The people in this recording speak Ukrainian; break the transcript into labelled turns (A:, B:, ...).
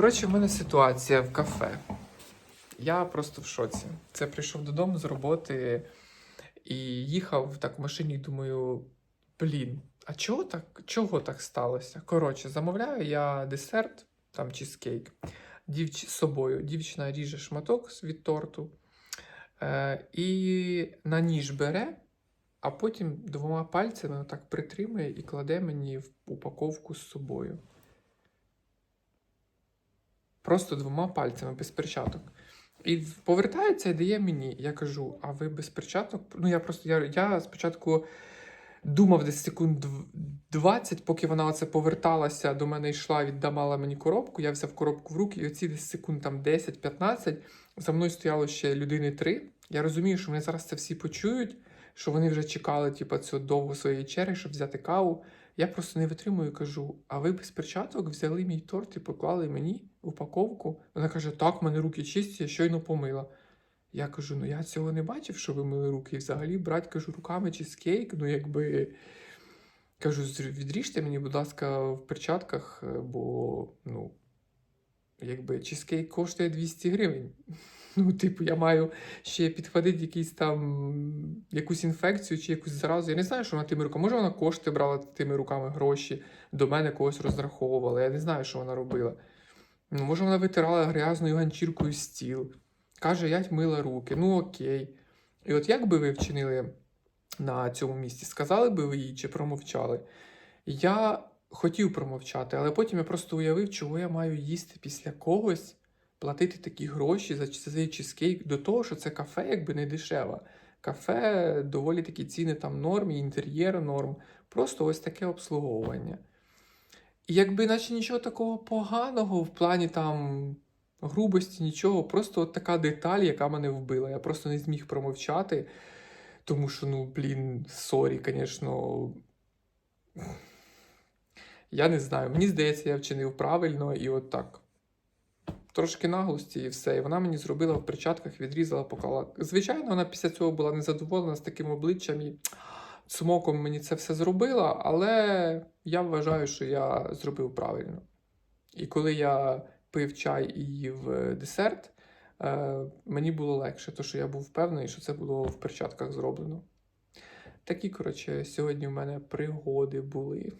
A: Коротше, в мене ситуація в кафе. Я просто в шоці. Це прийшов додому з роботи і їхав так в машині, і думаю, блін, а чого так, чого так сталося? Коротше, замовляю я десерт, там чизкейк, дівч... з собою. Дівчина ріже шматок від торту е, і на ніж бере, а потім двома пальцями отак притримує і кладе мені в упаковку з собою. Просто двома пальцями без перчаток. І повертається і дає мені. Я кажу: а ви без перчаток? Ну, я просто я, я спочатку думав десь секунд дв- 20, поки вона оце поверталася до мене йшла, віддавала мені коробку. Я взяв коробку в руки, і оці десь секунд там 10-15. За мною стояло ще людини три. Я розумію, що вони зараз це всі почують, що вони вже чекали, типу, цього довго своєї черги, щоб взяти каву. Я просто не витримую і кажу: а ви без перчаток взяли мій торт і поклали мені упаковку? Вона каже: Так, в мене руки чисті, я щойно помила. Я кажу: ну я цього не бачив, що ви мили руки. І взагалі брать, кажу, руками чизкейк, ну якби. Кажу, відріжте мені, будь ласка, в перчатках, бо ну, якби чизкейк коштує 200 гривень. Ну, типу, я маю ще підхватити якийсь там якусь інфекцію чи якусь заразу. Я не знаю, що вона тими руками. Може, вона кошти брала тими руками гроші, до мене когось розраховувала. Я не знаю, що вона робила. Ну, може, вона витирала грязною ганчіркою стіл. Каже, я мила руки. Ну окей. І от як би ви вчинили на цьому місці? Сказали би ви їй чи промовчали? Я хотів промовчати, але потім я просто уявив, чого я маю їсти після когось, платити такі гроші за цей чизкейк, до того, що це кафе якби не дешеве. Кафе доволі такі ціни там норм, і інтер'єр норм. Просто ось таке обслуговування. І якби наче нічого такого поганого в плані там грубості, нічого, просто от така деталь, яка мене вбила. Я просто не зміг промовчати, тому що, ну, блін, сорі, звісно. Я не знаю. Мені здається, я вчинив правильно і от так. Трошки наглості і все. І вона мені зробила в перчатках, відрізала, поклала. Звичайно, вона після цього була незадоволена з таким обличчям і смоком мені це все зробила, але я вважаю, що я зробив правильно. І коли я пив чай і їв е, десерт, е, мені було легше, тому що я був впевнений, що це було в перчатках зроблено. Такі, коротше, сьогодні в мене пригоди були.